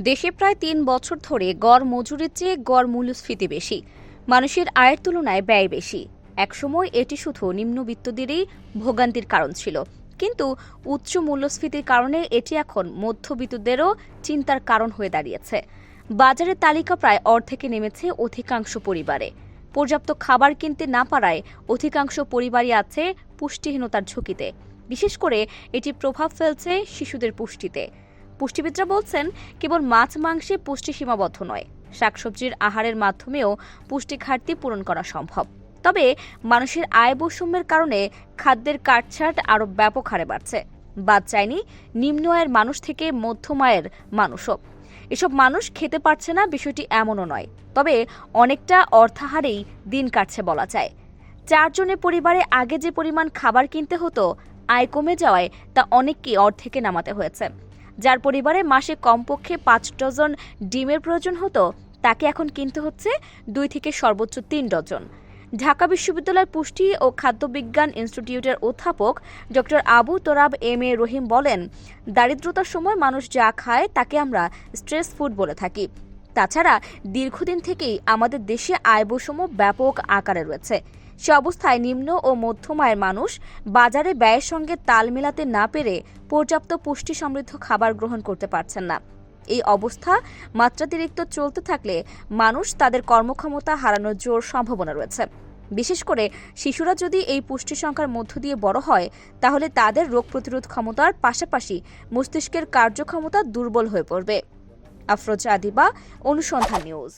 দেশে প্রায় তিন বছর ধরে গড় মজুরির চেয়ে গড় মূল্যস্ফীতি বেশি। মানুষের আয়ের তুলনায় ব্যয় বেশি। একসময় এটি শুধু নিম্নবিত্তদেরই ভোগান্তির কারণ ছিল। কিন্তু উচ্চ মূল্যস্ফীতির কারণে এটি এখন মধ্যবিত্তদেরও চিন্তার কারণ হয়ে দাঁড়িয়েছে। বাজারের তালিকা প্রায় অর্ধেকে নেমেছে অধিকাংশ পরিবারে। পর্যাপ্ত খাবার কিনতে না পারায় অধিকাংশ পরিবারই আছে পুষ্টিহীনতার ঝুঁকিতে। বিশেষ করে এটি প্রভাব ফেলছে শিশুদের পুষ্টিতে। পুষ্টিবিদরা বলছেন, কেবল মাছ মাংসে পুষ্টি সীমাবদ্ধ নয়। শাকসবজির আহারের মাধ্যমেও পুষ্টি ঘাটতি পূরণ করা সম্ভব। তবে মানুষের আয় বৈষম্যের কারণে খাদ্যের কাটছাট আরও ব্যাপক হারে বাড়ছে। বাদ চায়নি নিম্ন আয়ের মানুষ থেকে মধ্যম আয়ের মানুষও। এসব মানুষ খেতে পারছে না, বিষয়টি এমনও নয়। তবে অনেকটা অর্থাহারেই দিন কাটছে বলা যায়। চারজনের পরিবারে আগে যে পরিমাণ খাবার কিনতে হতো, আয় কমে যাওয়ায় তা অনেককেই অর্ধেকে নামাতে হয়েছে। যার পরিবারে মাসে কমপক্ষে পাঁচ ডজন ডিমের প্রয়োজন হতো, তাকে এখন কিনতে হচ্ছে দুই থেকে সর্বোচ্চ তিন ডজন। ঢাকা বিশ্ববিদ্যালয়ের পুষ্টি ও খাদ্যবিজ্ঞান ইনস্টিটিউটের অধ্যাপক doctor Abu Torab M A Rahim বলেন, দারিদ্রতার সময় মানুষ যা খায় তাকে আমরা স্ট্রেস ফুড বলে থাকি। তাছাড়া দীর্ঘদিন থেকেই আমাদের দেশে আয় বৈষম্য ব্যাপক আকারে রয়েছে। সে অবস্থায় নিম্ন ও মধ্যম আয়ের মানুষ বাজারে ব্যয়ের সঙ্গে তাল মেলাতে না পেরে পর্যাপ্ত পুষ্টি সমৃদ্ধ খাবার গ্রহণ করতে পারছেন না। এই অবস্থা মাত্রাতিরিক্ত চলতে থাকলে মানুষ তাদের কর্মক্ষমতা হারানোর জোর সম্ভাবনা রয়েছে। বিশেষ করে শিশুরা যদি এই পুষ্টি সংখ্যার মধ্য দিয়ে বড় হয়, তাহলে তাদের রোগ প্রতিরোধ ক্ষমতার পাশাপাশি মস্তিষ্কের কার্যক্ষমতা দুর্বল হয়ে পড়বে। আফরোজা আদিবা, অনুসন্ধান নিউজ।